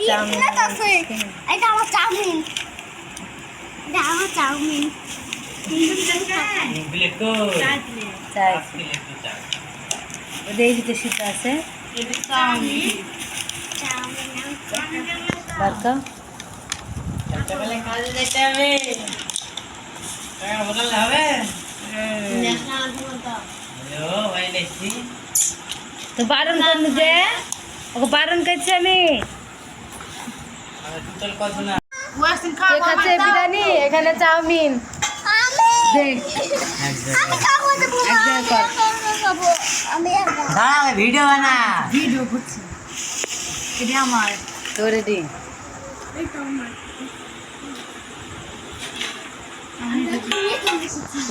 Chowmein plate আছে এটা আমার চাউমিন এটা আমার চাউমিন প্লেট কো চাই প্লেট তো চা ওদের এই ভিতরে সিদ্ধ আছে চাউমিন বারকা সকালে কাজে যেতে হবে টাকা বদল হবে হ্যালো ভাই দেখছি তো বারণ করুন যে ওকে বারণ করছি আমি না বিরিয়ানি এখানে চাউমিন। ভিডিও বানা। ভিডিও করছি। এটা আমার।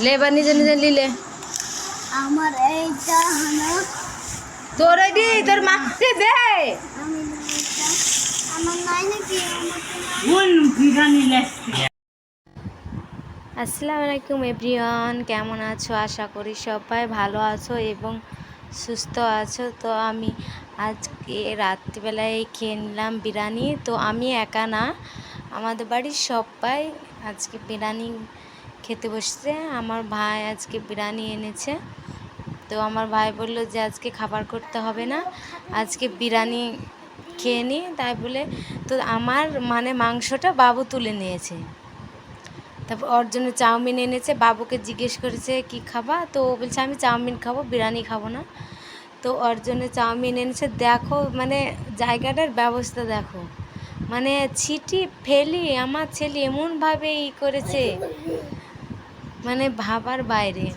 লে নিজে নিজে লিলে আমার এইটা হলো তোর রেডি তোর মাকে দে। আমি আসসালামু আলাইকুম এভরিওয়ান, কেমন আছো? আশা করি সবাই ভালো আছো এবং সুস্থ আছো। তো আমি আজকে রাত্রিবেলায় খেয়ে নিলাম বিরিয়ানি। তো আমি একা না, আমাদের বাড়ির সবাই আজকে বিরিয়ানি খেতে বসছে। আমার ভাই আজকে বিরিয়ানি এনেছে। তো আমার ভাই বলল যে আজকে খাবার করতে হবে না, আজকে বিরিয়ানি খেয়ে নিই তাই বলে তো আমার মানে মাংসটা বাবু তুলে নিয়েছে। তারপর ওর জন্য চাউমিন এনেছে, বাবুকে জিজ্ঞেস করেছে, কি খাবা? তো ও বলছে, আমি চাউমিন খাব, বিরিয়ানি খাব না। তো ওর জন্য চাউমিন এনেছে, দেখো মানে জায়গাটার ব্যবস্থা দেখো। মানে ছিটি ফেলি, আমার ছেলে এমনভাবে ই করেছে মানে ভাবার বাইরে।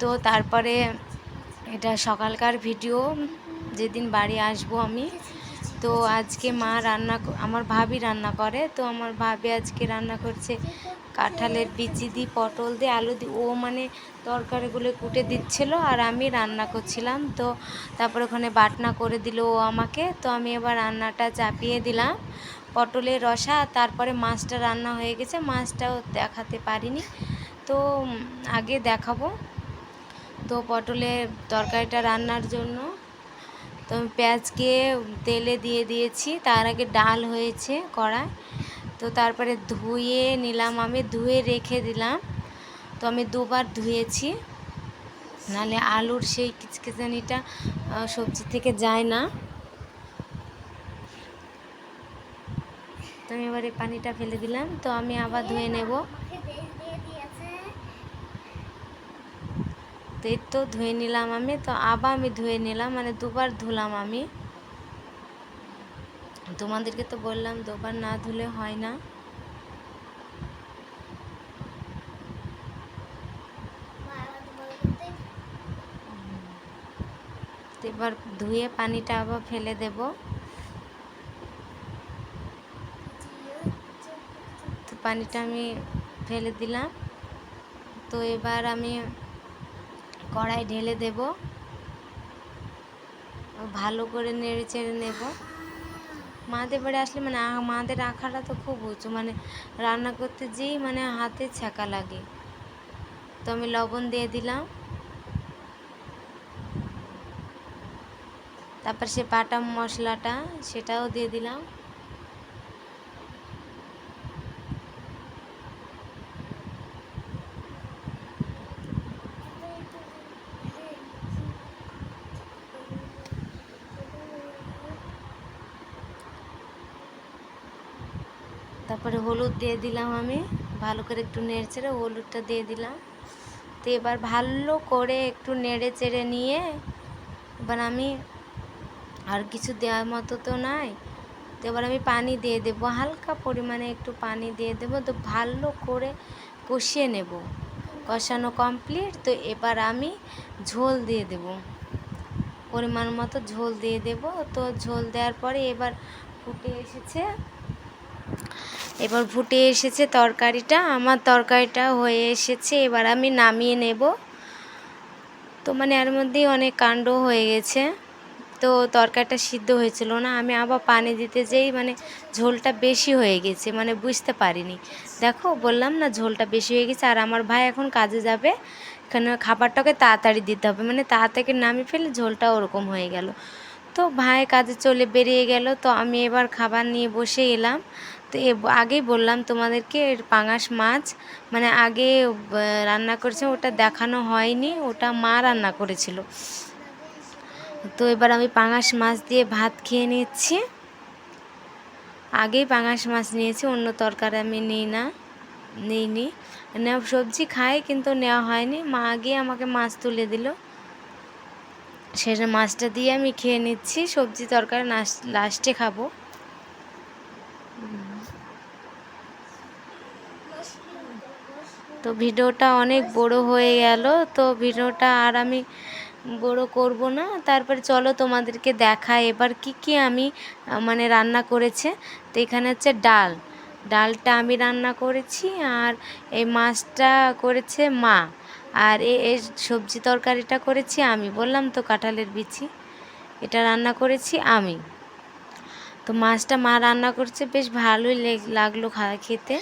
তো তারপরে এটা সকালকার ভিডিও, যেদিন বাড়ি আসব আমি তো আজকে মা রান্না আমার ভাবি রান্না করে, তো আমার ভাবি আজকে রান্না করছে কাঁঠালের বিচি দিয়ে, পটল দিয়ে, আলু দিয়ে। ও মানে তরকারিগুলো কুটে দিচ্ছিল আর আমি রান্না করছিলাম। তো তারপর ওখানে বাটনা করে দিল ও আমাকে। তো আমি এবার রান্নাটা চাপিয়ে দিলাম পটলের রসা। তারপরে মাছটা রান্না হয়ে গেছে, মাছটাও দেখাতে পারিনি। তো আগে দেখাবো। তো পটলের তরকারিটা রান্নার জন্য তো আমি পেঁয়াজকে তেলে দিয়ে দিয়েছি। তার আগে ডাল হয়েছে কড়ায় তো তারপরে ধুয়ে নিলাম আমি, ধুয়ে রেখে দিলাম। তো আমি দুবার ধুয়েছি। নালে আলুর সেই কিচকিচানিটা সবজি থেকে যায় না। তো আমি এবারে পানিটা ফেলে দিলাম। তো আমি আবার ধুয়ে নেব আমাকে দিয়ে দিয়ে দিয়েছে। তো এই তো ধুয়ে নিলাম আমি, তো আবার আমি ধুয়ে নিলাম মানে দুবার ধুলাম আমি। তোমাদেরকে তো বললাম দুবার না ধুলে হয় না। এবার ধুয়ে পানিটা আবার ফেলে দেব। তো পানিটা আমি ফেলে দিলাম। তো এবার আমি কড়াই ঢেলে দেব। ভালো করে নেড়ে চেড়ে নেব। মাদের বাড়ি আসলে মানে মাদের আঁখাটা তো খুব উঁচু মানে রান্না করতে যেই মানে হাতে ছ্যাঁকা লাগে। তো আমি লবণ দিয়ে দিলাম। তারপর সে বাটা মশলাটা সেটাও দিয়ে দিলাম। তারপরে হলুদ দিয়ে দিলাম আমি। ভালো করে একটু নেড়ে চেড়ে হলুদটা দিয়ে দিলাম। তো এবার ভালো করে একটু নেড়ে চেড়ে নিয়ে এবার আমি আর কিছু দেওয়ার মতো তো নাই। তো এবার আমি পানি দিয়ে দেবো, হালকা পরিমাণে একটু পানি দিয়ে দেবো। তো ভালো করে কষিয়ে নেব। কষানো কমপ্লিট। তো এবার আমি ঝোল দিয়ে দেব। পরিমাণ মতো ঝোল দিয়ে দেব। তো ঝোল দেওয়ার পরে এবার ফুটে এসেছে এবার ফুটে এসেছে তরকারিটা, আমার তরকারিটা হয়ে এসেছে, এবার আমি নামিয়ে নেব। তো মানে এর মধ্যেই অনেক কাণ্ড হয়ে গেছে। তো তরকারিটা সিদ্ধ হয়েছিল না, আমি আবার পানি দিতে যেই মানে ঝোলটা বেশি হয়ে গেছে মানে বুঝতে পারিনি। দেখো, বললাম না ঝোলটা বেশি হয়ে গেছে, আর আমার ভাই এখন কাজে যাবে, এখানে খাবারটাকে তাড়াতাড়ি দিতে হবে মানে তাড়াতাড়ি নামিয়ে ফেলে ঝোলটা ওরকম হয়ে গেল। তো ভাই কাজে চলে বেরিয়ে গেল, তো আমি এবার খাবার নিয়ে বসে এলাম। তো এ আগেই বললাম তোমাদেরকে পাঙাশ মাছ মানে আগে রান্না করেছে, ওটা দেখানো হয়নি, ওটা মা রান্না করেছিল। তো এবার আমি পাঙাশ মাছ দিয়ে ভাত খেয়ে নিচ্ছি। আগেই পাঙাশ মাছ নিয়েছি, অন্য তরকারি আমি নিই না, নিইনি। সবজি খাই, কিন্তু নেওয়া হয়নি। মা গিয়ে আমাকে মাছ তুলে দিল। সেটা মাছটা দিয়ে আমি খেয়ে নিচ্ছি। সবজি তরকারি লাস্টে খাব। তো ভিডিওটা অনেক বড় হয়ে গেল। তো ভিডিওটা আর আমি বড় করব না। তারপরে চলো তোমাদেরকে দেখাই এবার কি কি আমি মানে রান্না করেছে। তো এখানে হচ্ছে ডাল। ডালটা আমি রান্না করেছি আর এই মাছটা করেছে মা। আর এ সবজি তরকারিটা করেছি আমি। বললাম তো কাঁঠালের বিচি। এটা রান্না করেছি আমি। তো মাছটা মা রান্না করছে, বেশ ভালোই লেগ- লাগল খেতে।